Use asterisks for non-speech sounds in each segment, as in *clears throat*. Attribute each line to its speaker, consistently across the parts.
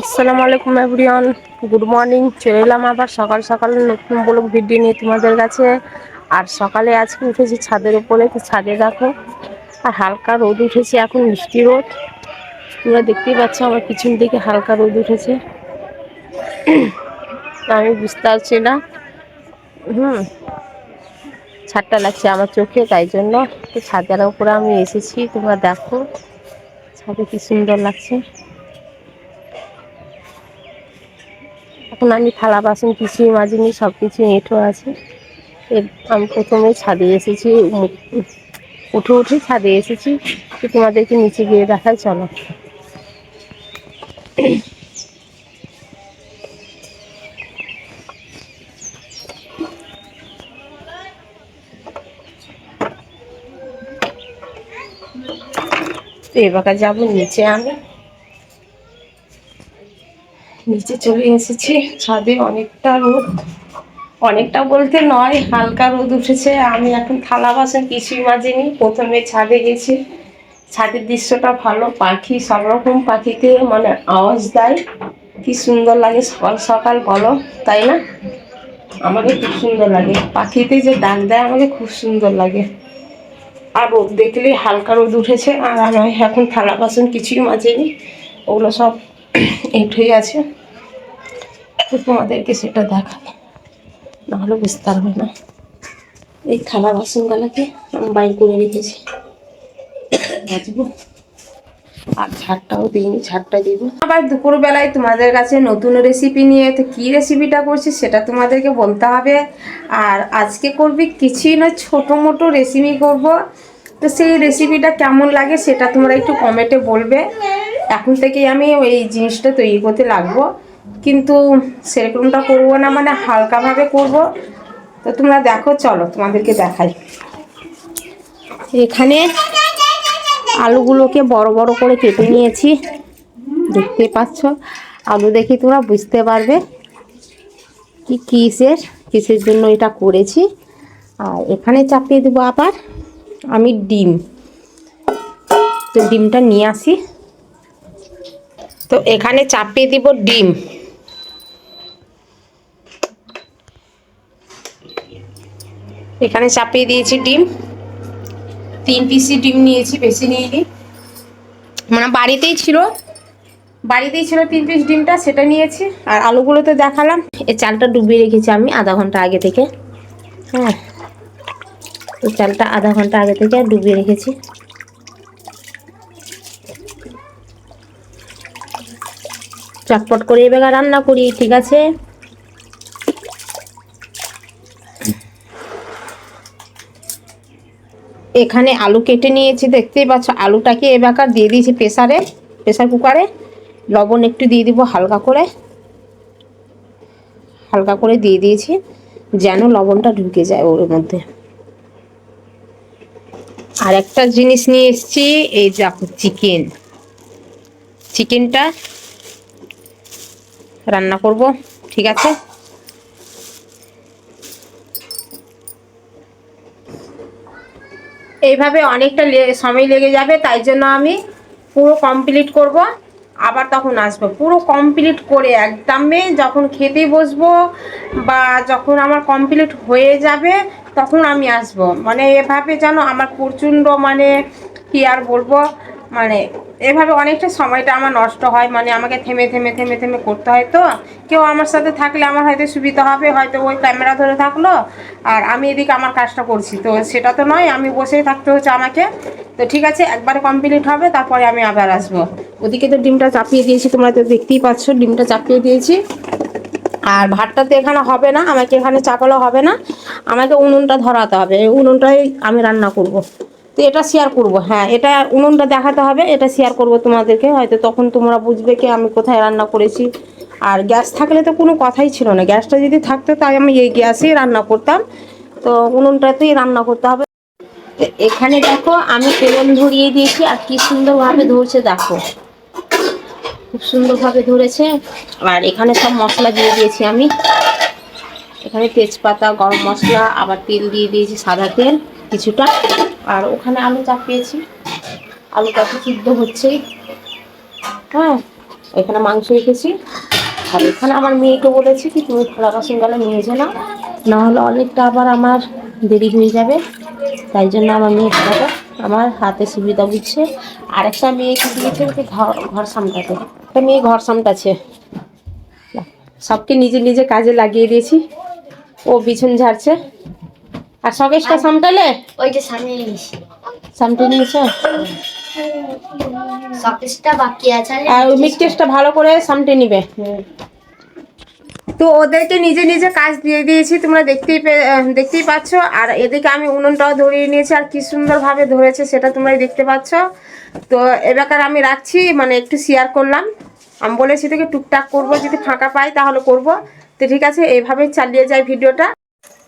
Speaker 1: আসসালামু আলাইকুম everyone good morning চলে এলাম আবার সকাল সকাল নতুন ব্লগ ভিডিও নিয়ে তোমাদের কাছে। আর সকালে আজকে উঠেছি ছাদের উপরে তো ছাদে দেখো। আর হালকা রোদ উঠেছে, এখন মিষ্টি রোদ। তোমরা দেখতেই পাচ্ছ আমার পিছন দিকে হালকা রোদ উঠেছে। *clears throat* আমি বুঝতে পারছি না। হুম। ছাদটা লাগছে আমার চোখে, তাই জন্য তো ছাদের উপরে আমি এসেছি, তোমরা দেখো। ছাদে কি সুন্দর লাগছে। এখন আমি থালা, বাসন কিছুই মাজিনি সব কিছু এঁঠো আছে। আমি প্রথমে ছাদে এসেছি উঠে উঠে ছাদে এসেছি। তোমাদেরকে নিচে গিয়ে দেখাই, চলো। তো এবার যাব, নিচে আমি। নিচে চলে এসেছি, ছাদে অনেকটা রোদ। অনেকটা বলতে নয়, হালকা রোদ উঠেছে। আমি এখন থালা বাসন কিছুই মাজিনি, প্রথমে ছাদে গেছি। ছাদের দৃশ্যটা ভালো, পাখি সব রকম পাখিতে মানে আওয়াজ দেয়। কি সুন্দর লাগে সকাল সকাল বলো, তাই না? আমাকে খুব সুন্দর লাগে। পাখিতে যে ডাক দেয়, আমাকে খুব সুন্দর লাগে। আর দেখলে হালকা রোদ উঠেছে, আর আমি এখন থালা বাসন কিছুই মাজেনি, ওগুলো সব *clears throat* এঁঠোই আছে। তোমাদেরকে সেটা দেখাই নাহলে বুঝতে পারবে না। এই থালা বাসনগুলোকে আমি বাইর করে রেখেছি। মাজবো আর ঝাড়টাও দিইনি, ঝাড়টা দিব। আবার দুপুরবেলায় তোমাদের কাছে নতুন রেসিপি নিয়ে তো কী রেসিপিটা করছি সেটা তোমাদেরকে বলতে হবে। আর আজকে করবি কিছুই না ছোটো মোটো রেসিপি করব। তো সেই রেসিপিটা কেমন লাগে সেটা তোমরা একটু কমেন্টে বলবে। এখন থেকেই আমি ওই জিনিসটা তৈরি করতে লাগবো। কিন্তু সেরকমটা করব না মানে হালকাভাবে করব। তো তোমরা দেখো, চলো তোমাদেরকে দেখাই। এখানে আলুগুলোকে বড় বড় করে কেটে নিয়েছি। দেখতে পাচ্ছ? আলু দেখি তোমরা বুঝতে পারবে কি কিসের কিসের জন্য এটা করেছি। আর এখানে চাপিয়ে দেবো আবার। আমি ডিম। তো ডিমটা নিয়ে আসি। তো এখানে চাপিয়ে দিব ডিম। এখানে চাপিয়ে দিয়েছি ডিম। তিন পিসি ডিম নিয়েছি, বেশি নিইনি। মানে বাড়িতেই ছিল। বাড়িতেই ছিল তিন পিস ডিমটা, সেটা নিয়েছি। আর আলুগুলো তো দেখালাম। এই চালটা ডুবিয়ে রেখেছি আমি আধা ঘণ্টা আগে থেকে। হ্যাঁ। এই চালটা আধা ঘণ্টা আগে থেকে ডুবিয়ে রেখেছি। চটপট করে এবার রান্না করি, ঠিক আছে? এখানে আলু কেটে নিয়েছি, দেখতেই পাচ্ছ আলুটাকে এবাকার দিয়ে দিয়েছি প্রেসারে, প্রেসার কুকারে। লবণ একটু দিয়ে দিব হালকা করে। হালকা করে দিয়ে দিয়েছি, যেন লবণটা ঢুকে যায় ওর মধ্যে। আর একটা জিনিস নিয়ে এসেছি, এই দেখো চিকেন চিকেনটা রান্না করব, ঠিক আছে? এইভাবে অনেকটা সময় লেগে যাবে, তাই জন্য আমি পুরো কমপ্লিট করব। আবার তখন আসব। পুরো কমপ্লিট করে একদমে যখন খেতে বসবো বা যখন আমার কমপ্লিট হয়ে যাবে তখন আমি আসব। মানে এভাবে যেন আমার প্রচণ্ড মানে কি আর বলব? মানে এভাবে অনেকটা সময়টা আমার নষ্ট হয়। মানে আমাকে থেমে থেমে থেমে থেমে করতে হয় তো। কেউ আমার সাথে থাকলে আমার হয়তো সুবিধা হবে। হয়তো ওই ক্যামেরা ধরে থাকল। আর আমি এদিকে আমার কাজটা করছি। তো সেটা তো নয়, আমি বসেই থাকতে হচ্ছে আমাকে। তো ঠিক আছে, একবারে কমপ্লিট হবে, তারপরে আমি আবার আসব। ওদিকে তো ডিমটা চাপিয়ে দিয়েছি, তোমরা তো দেখতেই পাচ্ছ, ডিমটা চাপিয়ে দিয়েছি। আর ভাতটা তো এখানে হবে না, আমাকে এখানে চাপালো হবে না, আমাকে উনুনটা ধরাতে হবে, এই উনুনটাই আমি রান্না করব। তো এটা শেয়ার করব হ্যাঁ এটা উনুনটা দেখাতে হবে, এটা শেয়ার করব তোমাদেরকে, হয়তো তখন তোমরা বুঝবে কি আমি কোথায় রান্না করেছি। আর গ্যাস থাকলে তো কোনো কথাই ছিল না, গ্যাসটা যদি থাকতো তাই আমি এই গ্যাসেই রান্না করতাম, তো উনুনটাতেই রান্না করতে হবে। এখানে দেখো, আমি তেল ধরিয়ে দিয়েছি, আর কি সুন্দরভাবে ধরছে, দেখো। খুব সুন্দরভাবে ধরেছে। আর এখানে সব মশলা দিয়ে দিয়েছি আমি। এখানে তেজপাতা, গরম মশলা, আবার তেল দিয়ে দিয়েছি সাদা তেল, কিছুটা। আর ওখানে আলু চাপিয়েছি। আলুটা তো সিদ্ধ হচ্ছেই। হ্যাঁ এখানে মাংস রেখেছি। আর এখানে আমার মেয়েকে বলেছি কি, তুমি বাসন গেলে নিয়ে যে না। নাহলে অনেকটা আবার আমার দেরি হয়ে যাবে। তাই জন্য আমার মেয়ে আমার হাতে সুবিধা বুঝছে। আর একটা মেয়েকে দিয়েছে, ওকে ঘর ঘর সামটাতে একটা মেয়ে ঘর সামটাছে সবকে নিজে নিজে কাজে লাগিয়ে দিয়েছি। ও বিছুন ঝাড়ছে। আর সকেশটা সামটালে?
Speaker 2: ওইটা সামনে নিয়েছি।
Speaker 1: সামটে নিয়েছে?
Speaker 2: বাকি আছে। আর
Speaker 1: ওই ভালো করে সামটে নিবে। তো ওদেরকে নিজে নিজে কাজ দিয়ে দিয়েছি তোমরা দেখতেই দেখতেই পাচ্ছ। আর এদিকে আমি উনুনটাও ধরিয়ে নিয়েছি আর কি সুন্দরভাবে ধরেছে সেটা তোমরা দেখতে পাচ্ছ। তো এবার আমি রাখছি মানে একটু শেয়ার করলাম। আমি বলেছি তোকে টুকটাক করব যদি ফাঁকা পাই তাহলে করব। তো ঠিক আছে এইভাবেই চালিয়ে যাই ভিডিওটা।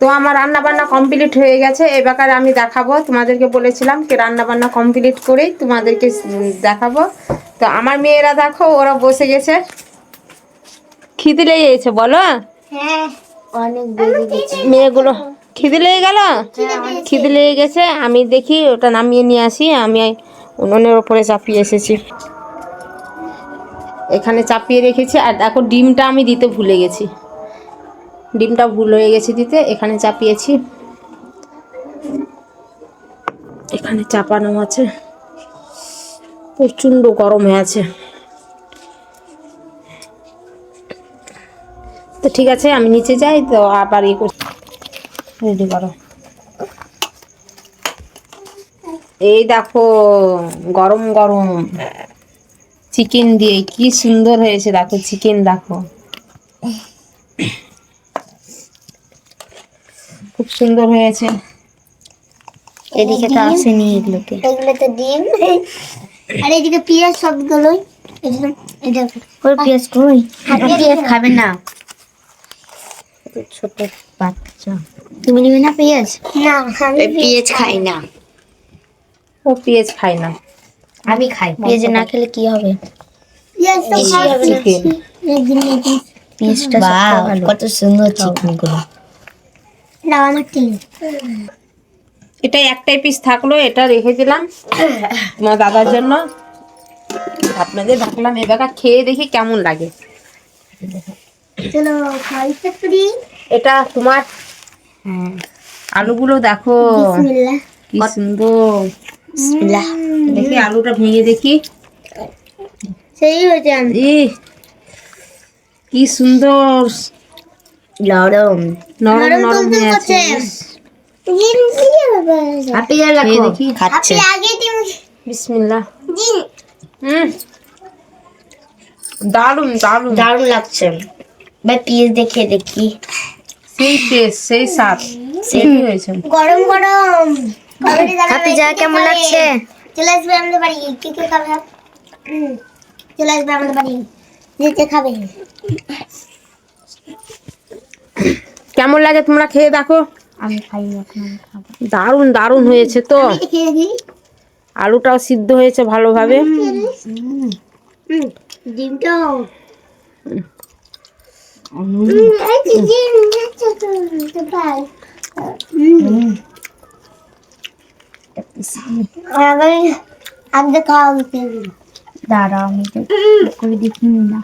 Speaker 1: তো আমার রান্না বান্না কমপ্লিট হয়ে গেছে। এ ব্যাপারে আমি দেখাবো। তোমাদেরকে বলেছিলাম কি রান্না বান্না কমপ্লিট করেই তোমাদেরকে দেখাবো। তো আমার মেয়েরা দেখো ওরা বসে গেছে। খিদে লেগে গেছে বলো।
Speaker 2: হ্যাঁ। গেছে।
Speaker 1: মেয়েগুলো খিদে লেগে গেল? খিদে লেগে গেছে। আমি দেখি ওটা নামিয়ে নিয়ে আসি। আমি উনুনের ওপরে চাপিয়ে এসেছি। এখানে চাপিয়ে রেখেছি আর দেখো ডিমটা আমি দিতে ভুলে গেছি। ডিমটা ভুল হয়ে গেছে দিতে, এখানে চাপিয়েছি। এখানে চাপানো আছে। প্রচণ্ড গরম হয়ে আছে। তো ঠিক আছে, আমি নিচে যাই, তো আবার ইয়ে করছি রেডি করো। এই দেখো, গরম গরম। চিকেন দিয়ে কি সুন্দর হয়েছে দেখো চিকেন দেখো। খুব সুন্দর হয়েছে।
Speaker 2: এদিকে তো আসেনি এগুলোকে। এগুলো তো ডিম। আর এদিকে পেঁয়াজ সবগুলোই। এটা এটা কই পেঁয়াজ কই? পেঁয়াজ খাবে না।
Speaker 1: ছোট
Speaker 2: বাচ্চা। তুমি নিবে না পেঁয়াজ? না আমি পেঁয়াজ খাই না।
Speaker 1: ও পেঁয়াজ খাই না।
Speaker 2: আমি খাই। পেঁয়াজ না খেলে কি হবে? কত সুন্দর চিকেনগুলো।
Speaker 1: এটা একটাই পিস থাকল এটা রেখে দিলাম তোমার দাদার জন্য। আপনাদের ডাকলাম এবার খেয়ে দেখি কেমন লাগে।
Speaker 2: চলো খাই ফ্যাক্টরি
Speaker 1: এটা তোমার আলুগুলো দেখো। কি সুন্দর। দেখি আলুটা ভেঙে দেখি।
Speaker 2: সেই হয়েছে।
Speaker 1: কি সুন্দর।
Speaker 2: নরম।
Speaker 1: নরম নরম হয়ে আছে খেয়ে দেখি
Speaker 2: খাচ্ছে।
Speaker 1: বিসমিল্লাহ। হুম। দারুণ দারুণ
Speaker 2: দারুণ লাগছে। ভাই পিস দেখে দেখি।
Speaker 1: সেই টেস্ট সেই স্বাদ। সেই হয়েছে।
Speaker 2: গরম গরম। কেমন লাগছে? চলে আসবে আমাদের বাড়ি। কে কে খাবে? চলে আসবে আমাদের বাড়ি। যেতে খাবে।
Speaker 1: কেমন লাগে তোমরা খেয়ে দেখো?
Speaker 2: আমি খাই
Speaker 1: দারুণ দারুণ হয়েছে তো। আলুটাও সিদ্ধ হয়েছে ভালোভাবে।
Speaker 2: ডিমটাও আগে খাওয়া হতে দাঁড়া আমি করে দেখিনি না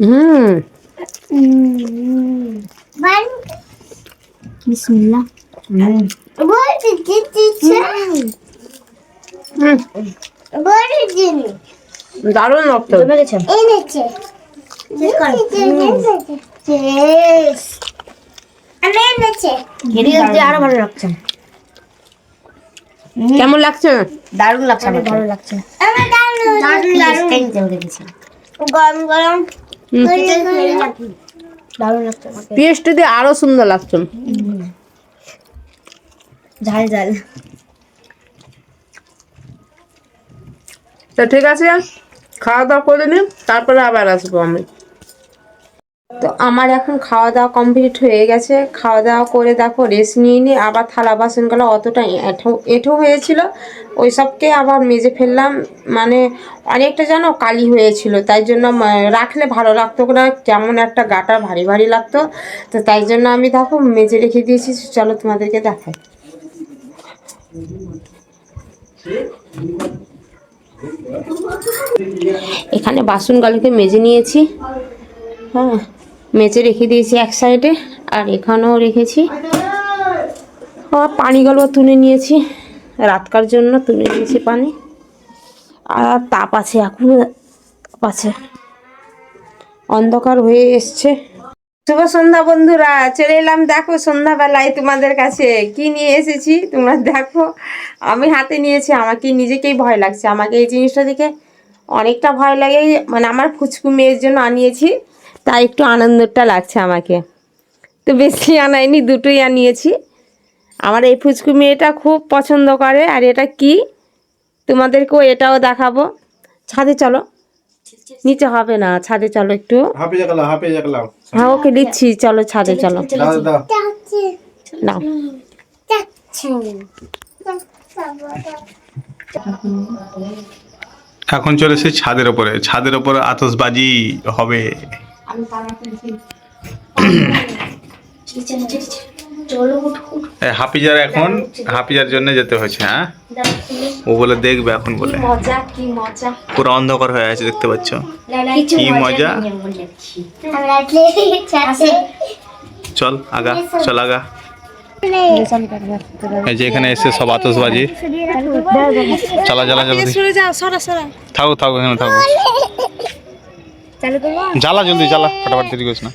Speaker 1: হুম
Speaker 2: বিসমিল্লাহ
Speaker 1: দারুণ রক্ত
Speaker 2: এনেছে আমি এনেছে আরও ভালো লাগছে
Speaker 1: কেমন লাগছে?
Speaker 2: দারুণ লাগছে আমার ভালো লাগছে। আমার দারুণ দারুণ গরম গরম। দারুণ লাগছে। আমাকে।
Speaker 1: পেস্ট দিয়ে আরও সুন্দর লাগছে।
Speaker 2: ঝাল ঝাল।
Speaker 1: তো ঠিক আছে খাওয়া দাওয়া করে নিই তারপরে আবার আসব আমি। তো আমার এখন খাওয়া দাওয়া কমপ্লিট হয়ে গেছে। খাওয়া দাওয়া করে দেখো রেস্ট নিয়ে নিয়ে আবার থালা বাসনগুলো অতটা এঁঠো হয়েছিল। ওই সবকে আবার মেজে ফেললাম। মানে অনেকটা যেন কালি হয়েছিল। তাই জন্য রাখলে ভালো লাগতো না। কেমন একটা গাটা ভারী ভারী লাগতো। তো তাই জন্য আমি দেখো মেজে রেখে দিয়েছি। চলো তোমাদেরকে দেখাই। এখানে বাসনগুলোকে মেজে নিয়েছি। হ্যাঁ। মেজে রেখে দিয়েছি এক সাইডে, আর এখানেও রেখেছি। পানিগুলো তুলে নিয়েছি রাতকার জন্য তুলে নিয়েছি পানি। আর তাপ আছে, এখনও তাপ আছে। অন্ধকার হয়ে এসছে। শুভ সন্ধ্যা বন্ধুরা, চলে এলাম দেখো সন্ধ্যাবেলায় তোমাদের কাছে। কি নিয়ে এসেছি তোমরা দেখো। আমি হাতে নিয়েছি, আমাকে নিজেকেই ভয় লাগছে। আমাকে এই জিনিসটা দেখে অনেকটা ভয় লাগে। মানে আমার ফুচকু মেয়ের জন্য আনিয়েছি। তাই একটু আনন্দটা লাগছে আমাকে। তো বেশি আনাইনি দুটোই আনিয়েছি। আমার এই ফুচকু মেয়েটা খুব পছন্দ করে আর এটা কি? তোমাদেরকেও এটাও দেখাবো। ছাদে চলো। নিচে হবে না ছাদে চলো একটু। হ্যাঁ ওকে দিচ্ছি চলো ছাদে চলো।
Speaker 3: দাও দাও
Speaker 1: নাও।
Speaker 3: এখন চলে এসেছি ছাদের ওপরে। ছাদের ওপরে আতসবাজি হবে। এই হাফিজার এখন হাফিজার জন্য যেতে হয়েছে হ্যাঁ? ও বলে দেখবে এখন বলে।
Speaker 1: মজা কি মজা।
Speaker 3: পুরো অন্ধকার হয়ে আছে দেখতে পাচ্ছ? কি মজা চল আগা চল আগা। এই যে এখানে এসে সব আতসবাজি চালা চালা চালা। থাকো থাকো এখানে থাকো। জ্বালা জলদি জ্বালা ফটাফট দেরি করিস না।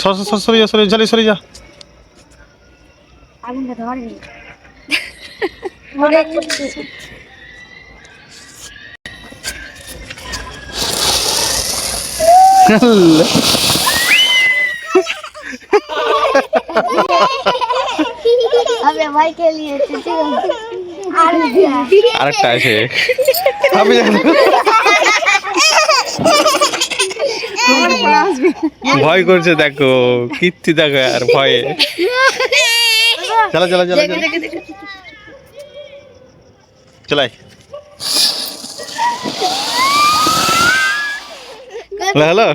Speaker 3: সর সর, সর সরে যা সরে জ্বালি সরে যা। আরেকটা আছে। ভয় করছে দেখো কীর্তি দেখো আর ভয়ে। চলো চলো চলো চলাই। হ্যালো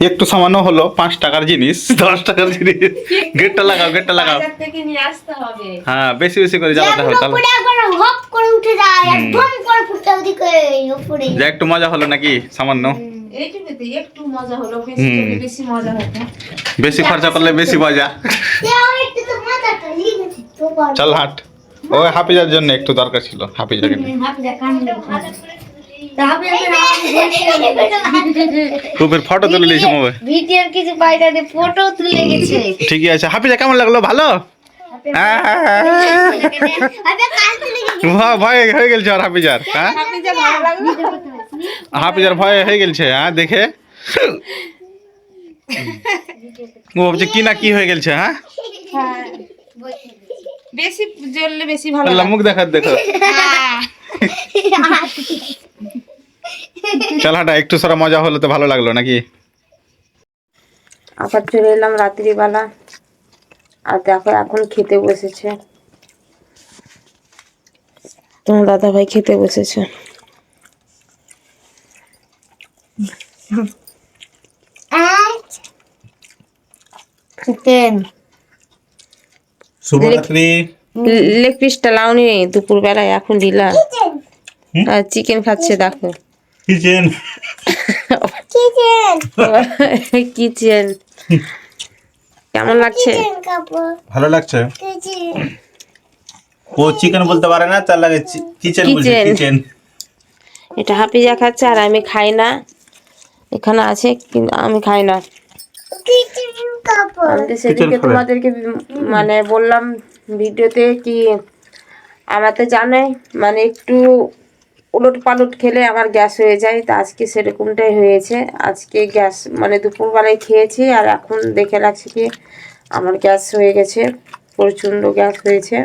Speaker 3: একটু সামান্য হলো পাঁচ টাকার জিনিস *laughs* দশ টাকার জিনিস। গেটটা লাগাও গেটটা লাগাও। হ্যাঁ বেশি বেশি করে জ্বালাতে হবে তাহলে। যে একটু মজা হলো নাকি সামান্য?
Speaker 1: এইটুকুতে একটু মজা হলো বেশি
Speaker 3: খরচা করলে বেশি মজা। চল হাট। ওই হাফিজার জন্য একটু দরকার ছিল হাফিজাকে ফটো তুলে নিয়েছে মোবাইল।
Speaker 2: ভিডিওর কিছু বাইরে ফটো তুলে গেছে।
Speaker 3: ঠিকই আছে। হাফিজা কেমন লাগল? ভালো?
Speaker 2: আবে কাল তুলে
Speaker 3: ভয় হয়ে গেছে আর হাফিজার হ্যাঁ? হাফিজার ভয় হয়ে গেছে হ্যাঁ দেখে? ও ভাবছে কি না কি হয়ে গেছে হ্যাঁ?
Speaker 1: বেশি জ্বললে বেশি ভালো
Speaker 3: মুখ দেখার দেখো। চল হাঁটা একটু সারা মজা হলো তো ভালো লাগল নাকি?
Speaker 1: আবার চলে এলাম রাত্রিবেলা। আর দেখো এখন খেতে বসেছে। তোমার দাদা ভাই খেতে বসেছে।
Speaker 2: চিকেন
Speaker 3: শুভরাত্রি।
Speaker 1: লেগ পিসটা লাউনি দুপুর বেলায় এখন দিলা চিকেন খাচ্ছে দেখো।
Speaker 3: কিচেন।
Speaker 2: Chicken
Speaker 1: kitchen. কেমন লাগছে?
Speaker 3: ভালো লাগছে? ও চিকেন বলতে পারে না তার লাগে কিচেন বলছে. কিচেন।
Speaker 1: এটা হাফিজা খাচ্ছে আর আমি খাই না। এখানে আছে কিন্তু আমি খাই না। সেদিকে। তোমাদেরকে মানে বললাম ভিডিওতে কি আমার তো জানে মানে একটু উলট পালট খেলে আমার গ্যাস হয়ে যায়। তো আজকে সেরকমটাই হয়েছে। আজকে গ্যাস মানে দুপুরবেলায় খেয়েছি আর এখন দেখে লাগছে কি আমার গ্যাস হয়ে গেছে প্রচণ্ড গ্যাস হয়েছে।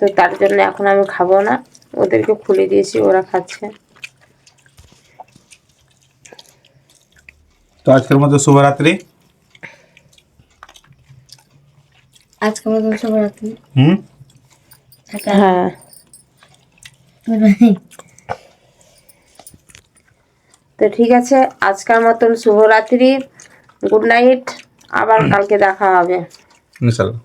Speaker 1: তো তার জন্য এখন আমি খাব না। ওদেরকে খুলে দিয়েছি ওরা খাচ্ছে।
Speaker 3: তো আজকের মতো শুভরাত্রি।
Speaker 2: আজকের মতো শুভরাত্রি।
Speaker 3: হুম?
Speaker 1: হ্যাঁ। তো ঠিক আছে আজকের মতন শুভরাত্রি গুড নাইট আবার কালকে দেখা হবে।
Speaker 3: ইনশাল্লাহ।